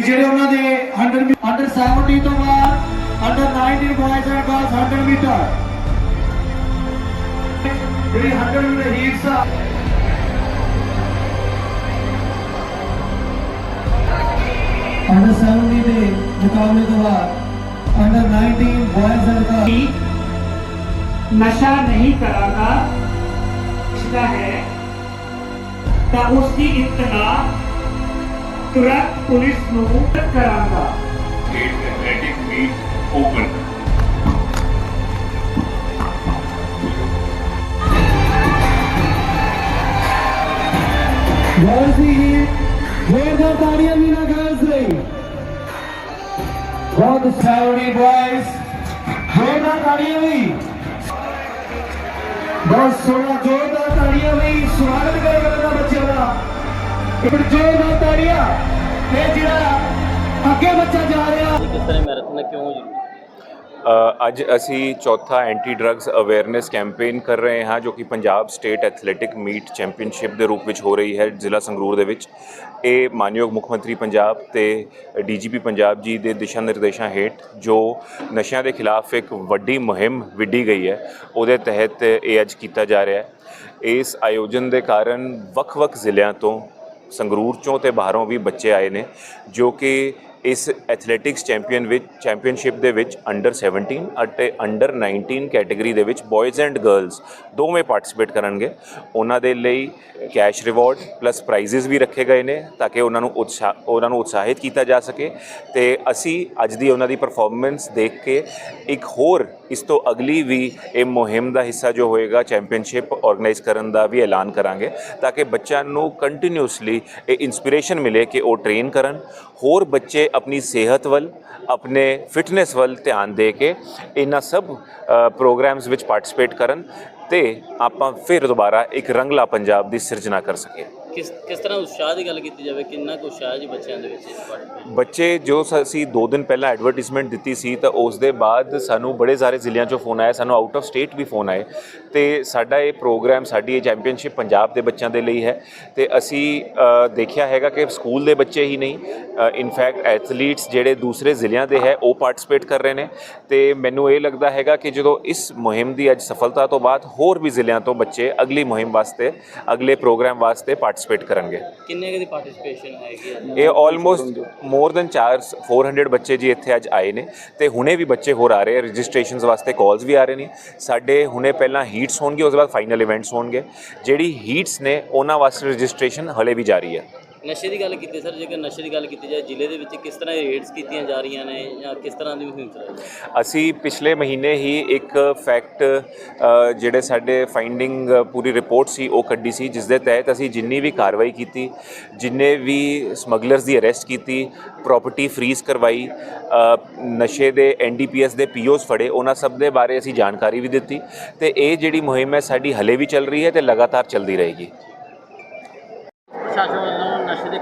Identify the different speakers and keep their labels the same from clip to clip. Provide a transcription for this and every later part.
Speaker 1: ਜਿਹੜੇ ਉਹਨਾਂ ਦੇ ਅੰਡਰ ਅੰਡਰ 70 ਤੋਂ ਬਾਅਦ under 19 boys and girls 100 metre ਜਿਹੜੀ 100 ਮੀਟਰ ਹੀਟਸ ਆ। ਅੰਡਰ 70 ਦੇ ਮੁਕਾਬਲੇ ਤੋਂ ਬਾਅਦ ਅੰਡਰ 19 ਬॉयਜ਼ ਐਂਡ ਗਰਲਸ
Speaker 2: ਨਸ਼ਾ ਨਹੀਂ ਕਰਾਂਗਾ ਇਸਦਾ ਹੈ, ਤਾਂ ਉਸ ਦੀ ਇਤਲਾ ਤੁਰੰਤ ਪੁਲਿਸ ਨੂੰ ਕਰਾਂਗਾ
Speaker 3: state athletic meet open.
Speaker 1: Girls ਦੀ ਹੀਟ ਜ਼ੋਰਦਾਰ ਤਾੜੀਆਂ ਵੀ ਨਾ ਗਰਲਸ ਲਈ ਬਹੁਤ 70 ਬॉयਜ਼ ਜ਼ੋਰਦਾਰ ਤਾੜੀਆਂ ਵੀ ਬਹੁਤ ਸੋਹਣਾ ਜ਼ੋਰਦਾਰ ਤਾੜੀਆਂ ਵੀ ਸਵਾਗਤ ਕਰੋ ਇਹਨਾਂ ਬੱਚਿਆਂ ਦਾ ਇੱਕ ਜ਼ੋਰਦਾਰ ਤਾੜੀਆਂ ਇਹ ਜਿਹੜਾ ਅੱਗੇ ਬੱਚਾ ਜਾ ਰਿਹਾ।
Speaker 4: ਕਿਸ ਤਰ੍ਹਾਂ ਮੈਰਾਥਨ ਕਿਉਂ ਜ਼ਰੂਰੀ
Speaker 5: ਅ, ਅੱਜ ਅਸੀਂ ਚੌਥਾ ਐਂਟੀ ਡਰੱਗਸ ਅਵੇਅਰਨੈਸ ਕੈਂਪੇਨ ਕਰ ਰਹੇ ਹਾਂ ਜੋ ਕਿ Punjab state athletic meet championship ਦੇ ਰੂਪ ਵਿੱਚ ਹੋ ਰਹੀ ਹੈ ਜ਼ਿਲ੍ਹਾ ਸੰਗਰੂਰ ਦੇ ਵਿੱਚ। ਇਹ ਮਾਨਯੋਗ ਮੁੱਖ ਮੰਤਰੀ ਪੰਜਾਬ ਤੇ ਡੀਜੀਪੀ ਪੰਜਾਬ ਜੀ ਦੇ ਦਿਸ਼ਾ ਨਿਰਦੇਸ਼ਾਂ ਹੇਠ ਜੋ ਨਸ਼ਿਆਂ ਦੇ ਖਿਲਾਫ ਇੱਕ ਵੱਡੀ ਮੁਹਿੰਮ ਵਿੱਢੀ ਗਈ ਹੈ ਉਹਦੇ ਤਹਿਤ ਇਹ ਅੱਜ ਕੀਤਾ ਜਾ ਰਿਹਾ ਹੈ। ਇਸ ਆਯੋਜਨ ਦੇ ਕਾਰਨ ਵੱਖ-ਵੱਖ ਜ਼ਿਲ੍ਹਿਆਂ ਤੋਂ ਸੰਗਰੂਰ ਚੋਂ ਤੇ ਬਾਹਰੋਂ ਵੀ ਬੱਚੇ ਆਏ ਨੇ, ਜੋ ਕਿ ਇਸ ਐਥਲੈਟਿਕਸ ਚੈਂਪੀਅਨ ਵਿੱਚ ਚੈਂਪੀਅਨਸ਼ਿਪ ਦੇ ਵਿੱਚ ਅੰਡਰ 17 ਅਤੇ ਅੰਡਰ 19 ਕੈਟਾਗਰੀ ਦੇ ਵਿੱਚ ਬॉयਜ਼ ਐਂਡ ਗਰਲਸ ਦੋਵੇਂ ਪਾਰਟਿਸਿਪੇਟ ਕਰਨਗੇ। ਉਹਨਾਂ ਦੇ ਲਈ ਕੈਸ਼ ਰਿਵਾਰਡ ਪਲੱਸ ਪ੍ਰਾਈਜ਼ਸ ਵੀ ਰੱਖੇ ਗਏ ਨੇ ਤਾਂ ਕਿ ਉਹਨਾਂ ਨੂੰ ਉਤਸ਼ਾਹ ਉਹਨਾਂ ਨੂੰ ਉਤਸ਼ਾਹਿਤ ਕੀਤਾ ਜਾ ਸਕੇ। ਤੇ ਅਸੀਂ ਅੱਜ ਦੀ ਉਹਨਾਂ ਦੀ ਪਰਫਾਰਮੈਂਸ ਦੇਖ ਕੇ ਇੱਕ ਹੋਰ ਇਸ ਤੋਂ ਅਗਲੀ ਵੀ ਇਹ ਮੁਹਿੰਮ ਦਾ ਹਿੱਸਾ ਜੋ ਹੋਏਗਾ ਚੈਂਪੀਅਨਸ਼ਿਪ ਆਰਗੇਨਾਈਜ਼ ਕਰਨ ਦਾ ਵੀ ਐਲਾਨ ਕਰਾਂਗੇ ਤਾਂ ਕਿ ਬੱਚਿਆਂ ਨੂੰ ਕੰਟੀਨਿਊਸਲੀ ਇਹ ਇਨਸਪੀਰੇਸ਼ਨ ਮਿਲੇ ਕਿ ਉਹ ਟ੍ਰੇਨ ਕਰਨ। ਹੋਰ ਬੱਚੇ ਆਪਣੀ ਸਿਹਤ ਵੱਲ, ਆਪਣੇ ਫਿਟਨੈਸ ਵੱਲ ਧਿਆਨ ਦੇ ਕੇ ਇਹਨਾਂ ਸਭ ਪ੍ਰੋਗਰਾਮਸ ਵਿੱਚ ਪਾਰਟਿਸਿਪੇਟ ਕਰਨ ਤੇ ਆਪਾਂ ਫਿਰ ਦੁਬਾਰਾ ਇੱਕ ਰੰਗਲਾ ਪੰਜਾਬ ਦੀ ਸਿਰਜਣਾ ਕਰ ਸਕੀਏ।
Speaker 4: ਕਿਸ ਕਿਸ ਤਰ੍ਹਾਂ ਉਤਸ਼ਾਹ ਦੀ ਗੱਲ ਕੀਤੀ ਜਾਵੇ? ਕਿੰਨਾ ਕੁ ਉਤਸ਼ਾਹ ਜੀ ਬੱਚਿਆਂ ਦੇ ਵਿੱਚ ਇਸ participate?
Speaker 5: ਬੱਚੇ ਜੋ ਸ- ਅਸੀਂ 2 ਦਿਨ ਪਹਿਲਾਂ ਐਡਵਰਟਾਈਜ਼ਮੈਂਟ ਦਿੱਤੀ ਸੀ ਤਾਂ ਉਸ ਦੇ ਬਾਅਦ ਸਾਨੂੰ ਬੜੇ ਸਾਰੇ ਜ਼ਿਲ੍ਹਿਆਂ ਚੋਂ ਫੋਨ ਆਇਆ ਸਾਨੂੰ ਆਊਟ ਆਫ ਸਟੇਟ ਵੀ ਫੋਨ ਆਏ। ਤੇ ਸਾਡਾ ਇਹ ਪ੍ਰੋਗਰਾਮ ਸਾਡੀ ਇਹ ਚੈਂਪੀਅਨਸ਼ਿਪ ਪੰਜਾਬ ਦੇ ਬੱਚਿਆਂ ਦੇ ਲਈ ਹੈ। ਤੇ ਅਸੀਂ ਅ, ਦੇਖਿਆ ਹੈਗਾ ਕਿ ਸਕੂਲ ਦੇ ਬੱਚੇ ਹੀ ਨਹੀਂ ਇਨਫੈਕਟ ਐਥਲੀਟਸ ਜਿਹੜੇ ਦੂਸਰੇ ਜ਼ਿਲ੍ਹਿਆਂ ਦੇ ਹੈ ਉਹ ਪਾਰਟਿਸਿਪੇਟ ਕਰ ਰਹੇ ਨੇ। ਤੇ ਮੈਨੂੰ ਇਹ ਲੱਗਦਾ ਹੈਗਾ ਕਿ ਜਦੋਂ ਇਸ ਮੁਹਿੰਮ ਦੀ ਅੱਜ ਸਫਲਤਾ ਤੋਂ ਬਾਅਦ ਹੋਰ ਵੀ ਜ਼ਿਲ੍ਹਿਆਂ ਤੋਂ ਬੱਚੇ ਅਗਲੀ ਮੁਹਿੰਮ ਵਾਸਤੇ ਅਗਲੇ ਪ੍ਰੋਗਰਾਮ ਵਾਸਤੇ ਪਾਰਟਿਸਿਪੇਟ ਕਰਨਗੇ।
Speaker 4: ਕਿੰਨੇ ਕੁ ਦੀ ਪਾਰਟਿਸਿਪੇਸ਼ਨ ਹੈਗੀ ਹੈ?
Speaker 5: ਇਹ ਆਲਮੋਸਟ ਮੋਰ ਦੈਨ 4 400 ਬੱਚੇ ਜੀ ਇੱਥੇ ਅੱਜ ਆਏ ਨੇ ਤੇ ਹੁਣੇ ਵੀ ਬੱਚੇ ਹੋਰ ਆ ਰਹੇ ਆ ਰਜਿਸਟ੍ਰੇਸ਼ਨਸ ਵਾਸਤੇ ਕਾਲਸ ਵੀ ਆ ਰਹੇ ਨੇ। ਸਾਡੇ ਹੁਣੇ ਪਹਿਲਾਂ ਹੀਟਸ ਹੋਣਗੇ ਉਸ ਤੋਂ ਬਾਅਦ ਫਾਈਨਲ ਇਵੈਂਟਸ ਹੋਣਗੇ। ਜਿਹੜੀ ਹੀਟਸ ਨੇ ਉਹਨਾਂ ਵਾਸਤੇ ਰਜਿਸਟ੍ਰੇਸ਼ਨ ਹਲੇ ਵੀ ਜਾਰੀ ਹੈ।
Speaker 4: ਨਸ਼ੇ ਦੀ ਗੱਲ ਕੀਤੀ, ਸਰ, ਜੇਕਰ ਨਸ਼ੇ ਦੀ ਗੱਲ ਕੀਤੀ ਜਾਏ, ਜ਼ਿਲ੍ਹੇ ਦੇ ਵਿੱਚ ਕਿਸ ਤਰ੍ਹਾਂ ਰੇਡਸ ਕੀਤੀਆਂ ਜਾ ਰਹੀਆਂ ਨੇ ਜਾਂ ਕਿਸ ਤਰ੍ਹਾਂ ਦੀ ਮੁਹਿੰਮ ਚੱਲ
Speaker 5: ਅਸੀਂ ਪਿਛਲੇ ਮਹੀਨੇ ਹੀ ਇੱਕ ਫੈਕਟ ਜਿਹੜੇ ਸਾਡੇ ਫਾਈਂਡਿੰਗ ਪੂਰੀ ਰਿਪੋਰਟ ਸੀ, ਉਹ ਕੱਢੀ ਸੀ ਜਿਸ ਦੇ ਤਹਿਤ ਅਸੀਂ ਜਿੰਨੀ ਵੀ ਕਾਰਵਾਈ ਕੀਤੀ, ਜਿੰਨੇ ਵੀ ਸਮਗਲਰਸ ਦੀ ਅਰੈਸਟ ਕੀਤੀ ਪ੍ਰਾਪਰਟੀ ਫਰੀਜ਼ ਕਰਵਾਈ ਨਸ਼ੇ ਦੇ ਐਨਡੀਪੀਐਸ ਦੇ ਪੀਓਸ ਫੜੇ, ਉਹਨਾਂ ਸਭ ਦੇ ਬਾਰੇ ਅਸੀਂ ਜਾਣਕਾਰੀ ਵੀ ਦਿੱਤੀ, ਤੇ ਇਹ ਜਿਹੜੀ ਮੁਹਿੰਮ ਹੈ, ਸਾਡੀ ਹਲੇ ਵੀ ਚੱਲ ਰਹੀ ਹੈ ਤੇ ਲਗਾਤਾਰ ਚੱਲਦੀ ਰਹੇਗੀ।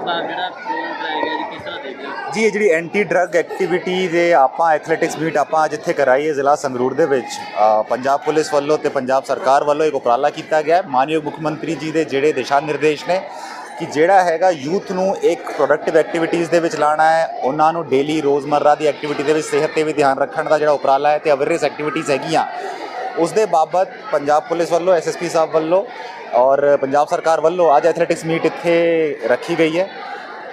Speaker 4: ਨਸ਼ੇ ਜਿਹੜਾ ਪ੍ਰੋਗਰਾਮ ਕਰਾਇਆ ਗਿਆ ਜੀ, ਕਿਸ ਤਰ੍ਹਾਂ ਦੇਖਦੇ
Speaker 6: ਜੀ, ਇਹ ਜਿਹੜੀ ਐਂਟੀ ਡਰੱਗ ਐਕਟੀਵਿਟੀ ਦੇ ਆਪਾਂ ਐਥਲੈਟਿਕਸ ਮੀਟ ਆਪਾਂ ਅੱਜ ਇੱਥੇ ਕਰਾਈ ਹੈ ਜ਼ਿਲ੍ਹਾ ਸੰਗਰੂਰ ਦੇ ਵਿੱਚ। ਪੰਜਾਬ ਪੁਲਿਸ ਵੱਲੋਂ ਤੇ ਪੰਜਾਬ ਸਰਕਾਰ ਵੱਲੋਂ ਇੱਕ ਉਪਰਾਲਾ ਕੀਤਾ ਗਿਆ ਹੈ। ਮਾਨਯੋਗ ਮੁੱਖ ਮੰਤਰੀ ਜੀ ਦੇ ਜਿਹੜੇ ਦਿਸ਼ਾ ਨਿਰਦੇਸ਼ ਨੇ ਕਿ ਜਿਹੜਾ ਹੈਗਾ ਯੂਥ ਨੂੰ ਇੱਕ ਪ੍ਰੋਡਕਟਿਵ ਐਕਟੀਵਿਟੀਜ਼ ਦੇ ਵਿੱਚ ਲਾਣਾ ਹੈ, ਉਹਨਾਂ ਨੂੰ ਡੇਲੀ ਰੋਜ਼ਮਰਰਾ ਦੀ ਐਕਟੀਵਿਟੀ ਦੇ ਵਿੱਚ ਸਿਹਤ ਤੇ ਵੀ ਧਿਆਨ ਰੱਖਣ ਦਾ ਜਿਹੜਾ ਉਪਰਾਲਾ ਹੈ ਤੇ ਅਵੇਅਰਨੈਸ ਐਕਟੀਵਿਟੀਜ਼ ਹੈਗੀਆਂ। ਉਸ ਦੇ ਬਾਬਤ ਪੰਜਾਬ ਪੁਲਿਸ ਵੱਲੋਂ ਐਸਐਸਪੀ ਸਾਹਿਬ ਵੱਲੋਂ ਔਰ ਪੰਜਾਬ ਸਰਕਾਰ ਵੱਲੋਂ ਅੱਜ ਐਥਲੈਟਿਕਸ ਮੀਟ ਇੱਥੇ ਰੱਖੀ ਗਈ ਹੈ।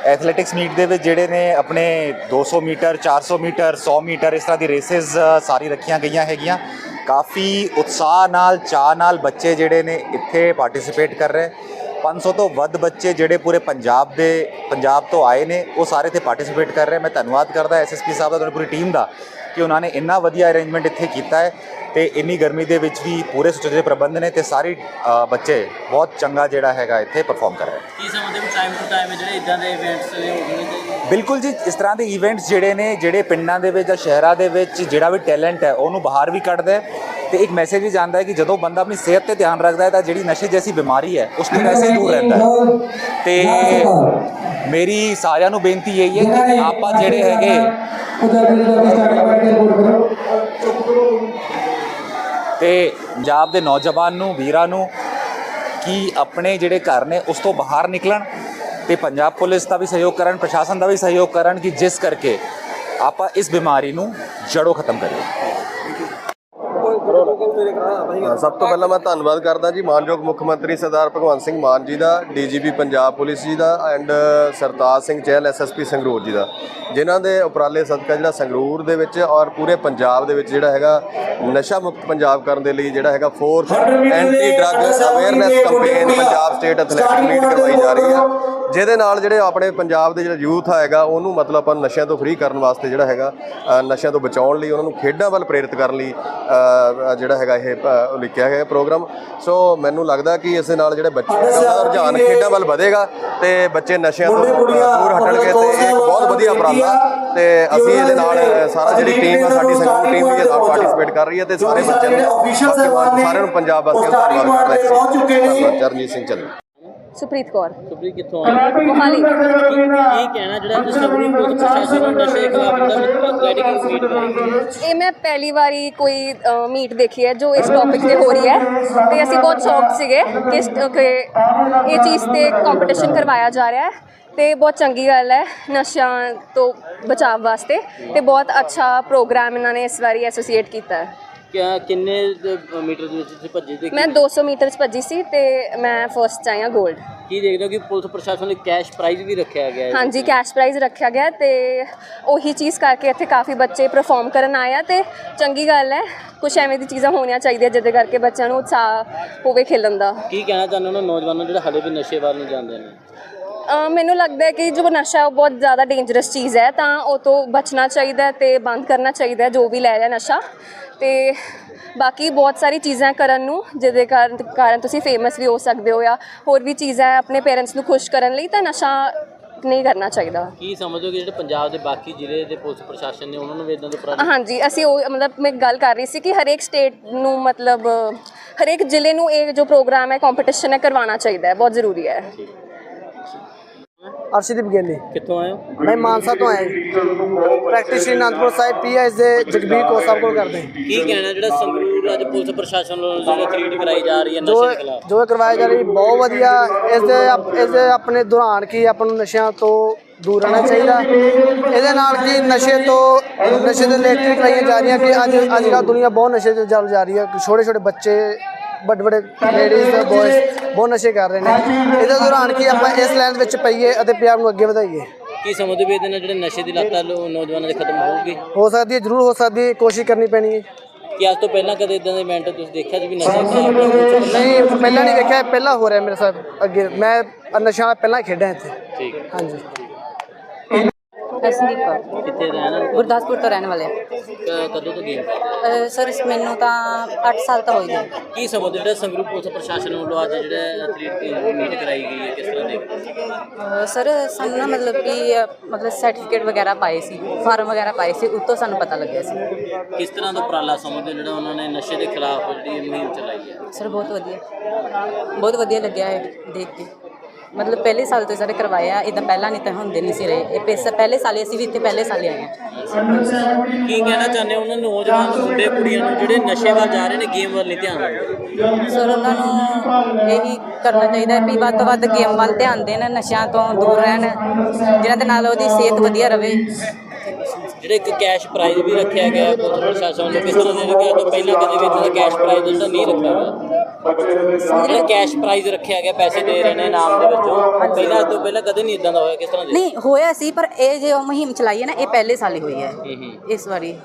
Speaker 6: ਐਥਲੈਟਿਕਸ ਮੀਟ ਦੇ ਵਿੱਚ ਜਿਹੜੇ ਨੇ ਆਪਣੇ 200 ਮੀਟਰ 400 ਮੀਟਰ 100 ਮੀਟਰ ਇਸ ਤਰ੍ਹਾਂ ਦੀ ਰੇਸਿਸ ਸਾਰੀ ਰੱਖੀਆਂ ਗਈਆਂ ਹੈਗੀਆਂ। ਕਾਫੀ ਉਤਸ਼ਾਹ ਨਾਲ ਚਾਹ ਨਾਲ ਬੱਚੇ ਜਿਹੜੇ ਨੇ ਇੱਥੇ ਪਾਰਟਿਸਿਪੇਟ ਕਰ ਰਹੇ। 500 ਤੋਂ ਵੱਧ ਬੱਚੇ ਜਿਹੜੇ ਪੂਰੇ ਪੰਜਾਬ ਦੇ ਪੰਜਾਬ ਤੋਂ ਆਏ ਨੇ ਉਹ ਸਾਰੇ ਇੱਥੇ ਪਾਰਟਿਸਿਪੇਟ ਕਰ ਰਹੇ ਮੈਂ ਧੰਨਵਾਦ ਕਰਦਾ ਐਸਐਸਪੀ ਸਾਹਿਬ ਦਾ ਤੇ ਪੂਰੀ ਟੀਮ ਦਾ ਕਿ ਉਹਨਾਂ ਨੇ ਇੰਨਾ ਵਧੀਆ ਅਰੇਂਜਮੈਂਟ ਇੱਥੇ ਕੀਤਾ ਹੈ ਤੇ ਇੰਨੀ ਗਰਮੀ ਦੇ ਵਿੱਚ ਵੀ ਪੂਰੇ ਸੁਚੱਜੇ ਪ੍ਰਬੰਧ ਨੇ ਤੇ ਸਾਰੇ ਬੱਚੇ ਬਹੁਤ ਚੰਗਾ ਜਿਹੜਾ ਹੈਗਾ ਇੱਥੇ ਪਰਫਾਰਮ ਕਰ ਰਹੇ
Speaker 4: ਕੀ ਸਮਝਦੇ ਹੋ ਟਾਈਮ ਟੂ ਟਾਈਮ ਜਿਹੜੇ ਇਦਾਂ ਦੇ ਇਵੈਂਟਸ ਨੇ ਉਹ ਹੋਣੇ ਚਾਹੀਦੇ
Speaker 6: ਬਿਲਕੁਲ ਜੀ ਇਸ ਤਰ੍ਹਾਂ ਦੇ ਇਵੈਂਟਸ ਜਿਹੜੇ ਨੇ ਜਿਹੜੇ ਪਿੰਡਾਂ ਦੇ ਵਿੱਚ ਜਾਂ ਸ਼ਹਿਰਾਂ ਦੇ ਵਿੱਚ ਜਿਹੜਾ ਵੀ ਟੈਲੈਂਟ ਹੈ ਉਹਨੂੰ ਬਾਹਰ ਵੀ ਕੱਢਦਾ ਹੈ। ਤੇ ਇੱਕ ਮੈਸੇਜ ਵੀ ਜਾਂਦਾ ਹੈ ਕਿ ਜਦੋਂ ਬੰਦਾ ਆਪਣੀ ਸਿਹਤ ਤੇ ਧਿਆਨ ਰੱਖਦਾ ਹੈ ਤਾਂ ਜਿਹੜੀ ਨਸ਼ੇ ਜੈਸੀ ਬਿਮਾਰੀ ਹੈ, ਉਸ ਤੋਂ ਵੈਸੇ ਦੂਰ ਰਹਿੰਦਾ ਹੈ। ਤੇ ਮੇਰੀ ਸਾਰਿਆਂ ਨੂੰ ਬੇਨਤੀ ਇਹ ਹੈ ਕਿ ਆਪਾਂ ਜਿਹੜੇ ਹੈਗੇ ਤੇ ਪੰਜਾਬ ਦੇ ਨੌਜਵਾਨ ਨੂੰ, ਵੀਰਾਂ ਨੂੰ ਕਿ ਆਪਣੇ ਜਿਹੜੇ ਘਰ ਨੇ, ਉਸ ਤੋਂ ਬਾਹਰ ਨਿਕਲਣ ਤੇ ਪੰਜਾਬ ਪੁਲਿਸ ਦਾ ਵੀ ਸਹਿਯੋਗ ਕਰਨ, ਪ੍ਰਸ਼ਾਸਨ ਦਾ ਵੀ ਸਹਿਯੋਗ ਕਰਨ ਕਿ ਜਿਸ ਕਰਕੇ ਆਪਾਂ ਇਸ ਬਿਮਾਰੀ ਨੂੰ ਜੜੋਂ ਖਤਮ ਕਰੀਏ।
Speaker 7: ਸਭ ਤੋਂ ਪਹਿਲਾਂ ਮੈਂ ਧੰਨਵਾਦ ਕਰਦਾ ਜੀ ਮਾਨਯੋਗ ਮੁੱਖ ਮੰਤਰੀ ਸਰਦਾਰ ਭਗਵੰਤ ਸਿੰਘ ਮਾਨ ਜੀ ਦਾ ਡੀਜੀਪੀ ਪੰਜਾਬ ਪੁਲਿਸ ਜੀ ਦਾ ਐਂਡ ਸਰਤਾਜ ਸਿੰਘ ਚਹਿਲ ਐਸਐਸਪੀ ਸੰਗਰੂਰ ਜੀ ਦਾ ਜਿਨ੍ਹਾਂ ਦੇ ਉਪਰਾਲੇ ਸਦਕਾ ਜਿਹੜਾ ਸੰਗਰੂਰ ਦੇ ਵਿੱਚ ਔਰ ਪੂਰੇ ਪੰਜਾਬ ਦੇ ਵਿੱਚ ਜਿਹੜਾ ਹੈਗਾ ਨਸ਼ਾ ਮੁਕਤ ਪੰਜਾਬ ਕਰਨ ਦੇ ਲਈ ਜਿਹੜਾ ਹੈਗਾ fourth anti drug awareness campaign Punjab state athletic meet ਕਰਵਾਈ ਜਾ ਰਹੀ ਹੈ। ਜਿਹਦੇ ਨਾਲ ਜਿਹੜੇ ਆਪਣੇ ਪੰਜਾਬ ਦੇ ਜਿਹੜਾ ਯੂਥ ਹੈਗਾ ਉਹਨੂੰ ਮਤਲਬ ਆਪਾਂ ਨਸ਼ਿਆਂ ਤੋਂ ਫ੍ਰੀ ਕਰਨ ਵਾਸਤੇ ਜਿਹੜਾ ਹੈਗਾ ਨਸ਼ਿਆਂ ਤੋਂ ਬਚਾਉਣ ਲਈ ਉਹਨਾਂ ਨੂੰ ਖੇਡਾਂ ਵੱਲ ਪ੍ਰੇਰਿਤ ਕਰਨ ਲਈ ਜਿਹੜਾ ਹੈਗਾ ਇਹ ਲਿਖਿਆ ਗਿਆ ਪ੍ਰੋਗਰਾਮ। ਸੋ ਮੈਨੂੰ ਲੱਗਦਾ ਕਿ ਇਸ ਦੇ ਨਾਲ ਜਿਹੜੇ ਬੱਚੇ ਦਾ ਰੁਝਾਨ ਖੇਡਾਂ ਵੱਲ ਵਧੇਗਾ ਤੇ ਬੱਚੇ ਨਸ਼ਿਆਂ ਤੋਂ ਦੂਰ ਹਟਣਗੇ ਤੇ ਇਹ ਇੱਕ ਬਹੁਤ ਵਧੀਆ ਉਪਰਾਲਾ ਤੇ ਅਸੀਂ ਇਹਦੇ ਨਾਲ ਸਾਰਾ ਜਿਹੜੀ ਟੀਮ ਆ ਸਾਡੀ ਸੰਗਰੂਰ ਟੀਮ ਵੀ ਇਹਦੇ ਪਾਰਟਿਸਿਪੇਟ ਕਰ ਰਹੀ ਹੈ ਤੇ ਸਾਰੇ ਬੱਚਿਆਂ ਨੂੰ ਸਾਰਿਆਂ ਨੂੰ ਪੰਜਾਬ ਵਾਸੀਆਂ ਦਾ ਧੰਨਵਾਦ ਕਰਦਾ ਚਰਨਜੀਤ ਸਿੰਘ ਚੱਲੂ।
Speaker 8: ਸੁਪ੍ਰੀਤ ਕੌਰ।
Speaker 4: ਸੁਪਰੀਤ ਕਿੱਥੋਂ ਆਏ?
Speaker 8: ਮੋਹਾਲੀ।
Speaker 4: ਕਹਿਣਾ ਜਿਹੜਾ ਪੁਲਿਸ ਪ੍ਰਸ਼ਾਸਨ ਨੂੰ ਨਸ਼ੇ ਖਿਲਾਫ
Speaker 8: ਇਹ ਮੈਂ ਪਹਿਲੀ ਵਾਰੀ ਕੋਈ ਮੀਟ ਦੇਖੀ ਹੈ ਜੋ ਇਸ ਟੌਪਿਕ ਤੇ ਹੋ ਰਹੀ ਹੈ। ਤੇ ਅਸੀਂ ਬਹੁਤ ਸ਼ੌਕ ਸੀਗੇ ਕਿ ਇਸ- ਕਿ ਇਹ ਚੀਜ਼ ਤੇ ਕੰਪੀਟੀਸ਼ਨ ਕਰਵਾਇਆ ਜਾ ਰਿਹਾ ਹੈ। ਤੇ ਬਹੁਤ ਚੰਗੀ ਗੱਲ ਹੈ ਨਸ਼ਿਆਂ ਤੋਂ ਬਚਾਅ ਵਾਸਤੇ। ਤੇ ਬਹੁਤ ਅੱਛਾ ਪ੍ਰੋਗਰਾਮ ਇਹਨਾਂ ਨੇ ਇਸ ਵਾਰੀ ਐਸੋਸੀਏਟ ਕੀਤਾ ਹੈ।
Speaker 4: ਕਿਆ ਕਿੰਨੇ ਦੇ ਮੀਟਰ ਦੇ ਵਿੱਚ ਤੁਸੀਂ ਭੱਜੇ ਤੇ
Speaker 8: ਮੈਂ 200 ਮੀਟਰ 'ਚ ਭੱਜੀ ਸੀ ਤੇ ਮੈਂ ਫਰਸਟ ਆਈ ਹਾਂ 골ਡ
Speaker 4: ਕੀ ਦੇਖਦੇ ਹੋ ਕਿ ਪੁਲਿਸ ਪ੍ਰਸ਼ਾਸਨ ਲਈ ਕੈਸ਼ ਪ੍ਰਾਈਜ਼ ਵੀ ਰੱਖਿਆ ਗਿਆ ਹੈ
Speaker 8: ਹਾਂਜੀ ਕੈਸ਼ ਪ੍ਰਾਈਜ਼ ਰੱਖਿਆ ਗਿਆ ਤੇ ਉਹੀ ਚੀਜ਼ ਕਰਕੇ ਇੱਥੇ ਕਾਫੀ ਬੱਚੇ ਪਰਫਾਰਮ ਕਰਨ ਆਏ ਆ ਤੇ ਚੰਗੀ ਗੱਲ ਹੈ ਕੁਝ ਐਵੇਂ ਦੀ ਚੀਜ਼ਾਂ ਹੋਣੀਆਂ ਚਾਹੀਦੀਆਂ ਜਿਹਦੇ ਕਰਕੇ ਬੱਚਿਆਂ ਨੂੰ ਉਤਸ਼ਾਹ ਹੋਵੇ ਖੇਲਣ ਦਾ।
Speaker 4: ਕੀ ਕਹਿਣਾ ਚਾਹੁੰਦੇ ਹੋ ਉਹਨਾਂ ਨੌਜਵਾਨਾਂ ਨੂੰ ਜਿਹੜੇ ਹਲੇ ਵੀ ਨਸ਼ੇ ਵੱਲ ਨੂੰ ਜਾਂਦੇ ਨੇ?
Speaker 8: ਮੈਨੂੰ ਲੱਗਦਾ ਹੈ ਕਿ ਜੋ ਨਸ਼ਾ ਉਹ ਬਹੁਤ ਜ਼ਿਆਦਾ ਡੇਂਜਰਸ ਚੀਜ਼ ਹੈ ਤਾਂ ਉਹ ਤੋਂ ਬਚਣਾ ਚਾਹੀਦਾ ਤੇ ਬੰਦ ਕਰਨਾ ਚਾਹੀਦਾ ਜੋ ਵੀ ਲੈ ਰਿਹਾ ਨਸ਼ਾ। ਤੇ ਬਾਕੀ ਬਹੁਤ ਸਾਰੀ ਚੀਜ਼ਾਂ ਕਰਨ ਨੂੰ ਜਿਹਦੇ ਕਾਰਨ ਕਾਰਨ ਤੁਸੀਂ ਫੇਮਸ ਵੀ ਹੋ ਸਕਦੇ ਹੋ ਜਾਂ ਹੋਰ ਵੀ ਚੀਜ਼ਾਂ ਆਪਣੇ ਪੇਰੈਂਟਸ ਨੂੰ ਖੁਸ਼ ਕਰਨ ਲਈ ਤਾਂ ਨਸ਼ਾ ਨਹੀਂ ਕਰਨਾ ਚਾਹੀਦਾ।
Speaker 4: ਕੀ ਸਮਝੋ ਕਿ ਜਿਹੜੇ ਪੰਜਾਬ ਦੇ ਬਾਕੀ ਜ਼ਿਲ੍ਹੇ ਦੇ ਪੁਲਿਸ ਪ੍ਰਸ਼ਾਸਨ ਨੇ ਉਹਨਾਂ ਨੂੰ ਵੀ ਇਦਾਂ ਦੇ ਉਪਰਾਲੇ
Speaker 8: ਹਾਂਜੀ ਅਸੀਂ ਉਹ ਮਤਲਬ ਮੈਂ ਗੱਲ ਕਰ ਰਹੀ ਸੀ ਕਿ ਹਰੇਕ ਸਟੇਟ ਨੂੰ ਮਤਲਬ ਹਰੇਕ ਜ਼ਿਲ੍ਹੇ ਨੂੰ ਇਹ ਜੋ ਪ੍ਰੋਗਰਾਮ ਹੈ ਕੰਪੀਟੀਸ਼ਨ ਹੈ ਕਰਵਾਉਣਾ ਚਾਹੀਦਾ ਹੈ ਬਹੁਤ ਜ਼ਰੂਰੀ ਹੈ।
Speaker 9: ਅਰਸ਼ਦੀਪ ਗੇਲੀ
Speaker 4: ਕਿੱਥੋਂ ਆਏ ਹੋ?
Speaker 9: ਮੈਂ ਮਾਨਸਾ ਤੋਂ ਆਇਆ ਜੀ। ਪ੍ਰੈਕਟਿਸ ਸ਼੍ਰੀ ਅਨੰਦਪੁਰ ਸਾਹਿਬ ਪੀਐਸ ਦੇ ਜਗਬੀਰ ਕੋ ਸਾਹਿਬ ਕੋਲ ਕਰਦੇ ਹਾਂ।
Speaker 4: ਕੀ ਕਹਿਣਾ ਜਿਹੜਾ ਸੰਗਰੂਰ ਅੱਜ ਪੁਲਿਸ ਪ੍ਰਸ਼ਾਸਨ ਵੱਲੋਂ ਜਿਹੜਾ ਥ੍ਰੀਟ ਕਰਾਈ ਜਾ ਰਹੀ ਹੈ ਨਸ਼ੇ ਦੇ ਖਿਲਾਫ?
Speaker 9: ਜੋ ਇਹ ਕਰਵਾਇਆ ਜਾ ਰਹੀ ਬਹੁਤ ਵਧੀਆ। ਇਸ ਦੇ ਇਸ ਦੇ ਆਪਣੇ ਦੌਰਾਨ ਕੀ ਆਪਾਂ ਨੂੰ ਨਸ਼ਿਆਂ ਤੋਂ ਦੂਰ ਰਹਿਣਾ ਚਾਹੀਦਾ। ਇਹਦੇ ਨਾਲ ਕੀ ਨਸ਼ੇ ਤੋਂ ਨਸ਼ੇ ਦੇ ਰਿਲੇਟਡ ਕਰਾਈਆਂ ਜਾ ਰਹੀਆਂ ਕਿ ਅੱਜ ਅੱਜ ਕੱਲ੍ਹ ਦੁਨੀਆ ਬਹੁਤ ਨਸ਼ੇ ਤੇ ਚੱਲ ਜਾ ਰਹੀ ਹੈ। ਛੋਟੇ ਛੋਟੇ ਬੱਚੇ ਵੱਡੇ ਵੱਡੇ ਲੇਡੀਜ਼ ਬॉयਜ਼ ਬਹੁਤ ਨਸ਼ੇ ਕਰ ਰਹੇ ਨੇ। ਇਹਦੇ ਦੌਰਾਨ ਕੀ ਆਪਾਂ ਇਸ ਲਾਈਨ ਵਿੱਚ ਪਈਏ ਅਤੇ ਪੰਜਾਬ ਨੂੰ ਅੱਗੇ ਵਧਾਈਏ?
Speaker 4: ਕੀ ਸਮਝਦੇ ਵੀ ਇਹਦੇ ਨਾਲ ਜਿਹੜੇ ਨਸ਼ੇ ਦੀ ਲੱਤ ਆ ਲੋ- ਨੌਜਵਾਨਾਂ ਦੇ ਖਤਮ ਹੋਊਗੀ?
Speaker 9: ਹੋ ਸਕਦੀ ਹੈ ਜ਼ਰੂਰ ਹੋ ਸਕਦੀ ਹੈ ਕੋਸ਼ਿਸ਼ ਕਰਨੀ ਪੈਣੀ ਹੈ।
Speaker 4: ਕਿ ਅੱਜ ਤੋਂ ਪਹਿਲਾਂ ਕਦੇ ਇਦਾਂ ਦੇ ਇਵੈਂਟ ਤੁਸੀਂ ਦੇਖਿਆ ਸੀ ਵੀ ਨਸ਼ੇ
Speaker 9: ਨਹੀਂ ਪਹਿਲਾਂ ਨਹੀਂ ਵੇਖਿਆ ਪਹਿਲਾਂ ਹੋ ਰਿਹਾ ਮੇਰੇ ਸਾਥ ਅੱਗੇ। ਮੈਂ ਨਸ਼ਾ ਪਹਿਲਾਂ ਖੇਡਾਂ ਇੱਥੇ।
Speaker 4: ਠੀਕ। ਹੈ
Speaker 9: ਹਾਂਜੀ।
Speaker 10: ਅਸਨੀਪ ਕੌਰ
Speaker 4: ਕਿੱਥੇ ਰਹਿਣਾ
Speaker 10: ਗੁਰਦਾਸਪੁਰ ਤੋਂ ਰਹਿਣ ਵਾਲੇ
Speaker 4: ਕ- ਕਦੋਂ ਤੋਂ ਗੇਮ
Speaker 10: ਅਹ ਸਰ ਇਸ ਮੈਨੂੰ ਤਾਂ 8 ਸਾਲ ਤਾਂ ਹੋ ਗਏ
Speaker 4: ਕੀ ਸਮਝਦੇ ਜਿਹੜਾ ਸੰਗਰੂਰ ਪੁਲਿਸ ਪ੍ਰਸ਼ਾਸਨ ਵੱਲੋਂ ਅੱਜ ਜਿਹੜਾ ਐਥਲੀਟ ਮੀਟ ਕਰਾਈ ਗਈ ਹੈ ਕਿਸ ਤਰ੍ਹਾਂ?
Speaker 10: ਅਹ ਸਰ ਸਾਨੂੰ ਨਾ ਮਤਲਬ ਕਿ ਅਹ, ਮਤਲਬ ਸਰਟੀਫਿਕੇਟ ਵਗੈਰਾ ਪਾਏ ਸੀ ਫਾਰਮ ਵਗੈਰਾ ਪਾਏ ਸੀ ਉਤੋਂ ਸਾਨੂੰ ਪਤਾ ਲੱਗਿਆ ਸੀ।
Speaker 4: ਕਿਸ ਤਰ੍ਹਾਂ ਦਾ ਉਪਰਾਲਾ ਸਮਝਦੇ ਹੋ ਜਿਹੜਾ ਉਹਨਾਂ ਨੇ ਨਸ਼ੇ ਦੇ ਖਿਲਾਫ ਜਿਹੜੀ ਇਹ ਮੁਹਿੰਮ ਚਲਾਈ ਹੈ?
Speaker 10: ਸਰ ਬਹੁਤ ਵਧੀਆ। ਬਹੁਤ ਵਧੀਆ ਲੱਗਿਆ ਹੈ ਦੇਖ ਕੇ। ਮਤਲਬ ਪਹਿਲੇ ਸਾਲ ਤੋਂ ਸਾਰੇ ਕਰਵਾਇਆ ਇਦਾਂ ਪਹਿਲਾਂ ਨਹੀਂ ਤਾਂ ਹੁੰਦੇ ਨਹੀਂ ਸੀ ਰਹੇ। ਇਹ ਪੈਸਾ ਪਹਿਲੇ ਸਾਲ ਹੀ ਅਸੀਂ ਵੀ ਇੱਥੇ ਪਹਿਲੇ ਸਾਲ ਹੀ ਆਏ ਹਾਂ
Speaker 4: ਕੀ ਕਹਿਣਾ ਚਾਹੁੰਦੇ ਹੋ ਉਹਨਾਂ ਨੌਜਵਾਨ ਮੁੰਡੇ ਕੁੜੀਆਂ ਨੂੰ ਜਿਹੜੇ ਨਸ਼ੇ ਵੱਲ ਜਾ ਰਹੇ ਨੇ ਗੇਮ ਵੱਲ ਨਹੀਂ ਧਿਆਨ
Speaker 10: ਸਰ ਉਹਨਾਂ ਨੂੰ ਇਹੀ ਕਰਨਾ ਚਾਹੀਦਾ ਹੈ ਵੀ ਵੱਧ ਤੋਂ ਵੱਧ ਗੇਮ ਵੱਲ ਧਿਆਨ ਦੇਣ ਨਸ਼ਿਆਂ ਤੋਂ ਦੂਰ ਰਹਿਣ ਜਿਨ੍ਹਾਂ ਦੇ ਨਾਲ ਉਹਦੀ ਸਿਹਤ ਵਧੀਆ ਰਵੇ।
Speaker 4: ਜਿਹੜੇ ਇੱਕ ਕੈਸ਼ ਪ੍ਰਾਈਜ਼ ਵੀ ਰੱਖਿਆ ਗਿਆ ਹੈ ਪੁਲਿਸ ਪ੍ਰਸ਼ਾਸਨ ਵੱਲੋਂ ਕਿਸ ਤਰ੍ਹਾਂ ਦੇ ਕਿ ਤੋਂ ਪਹਿਲਾਂ ਕਦੇ ਵੀ ਇਦਾਂ ਦਾ ਕੈਸ਼ ਪ੍ਰਾਈਜ਼ ਜਿਹੜਾ ਨਹੀਂ ਰੱਖਿਆ ਗਿਆ ਜਿਹੜਾ ਕੈਸ਼ ਪ੍ਰਾਈਜ਼ ਰੱਖਿਆ ਗਿਆ ਪੈਸੇ ਦੇ ਰਹੇ ਨੇ ਇਨਾਮ ਦੇ ਵਿੱਚੋਂ ਪਹਿਲਾਂ ਇਸ ਤੋਂ ਪਹਿਲਾਂ ਕਦੇ ਨਹੀਂ ਇਦਾਂ ਦਾ ਹੋਇਆ ਕਿਸ ਤਰ੍ਹਾਂ
Speaker 10: ਨਹੀਂ ਹੋਇਆ ਸੀ ਪਰ ਇਹ ਜੋ ਮੁਹਿੰਮ ਚਲਾਈ ਹੈ ਨਾ ਇਹ ਪਹਿਲੇ ਸਾਲ ਹੀ ਹੋਈ
Speaker 4: ਹੂੰ
Speaker 10: ਇਸ ਵਾਰੀ।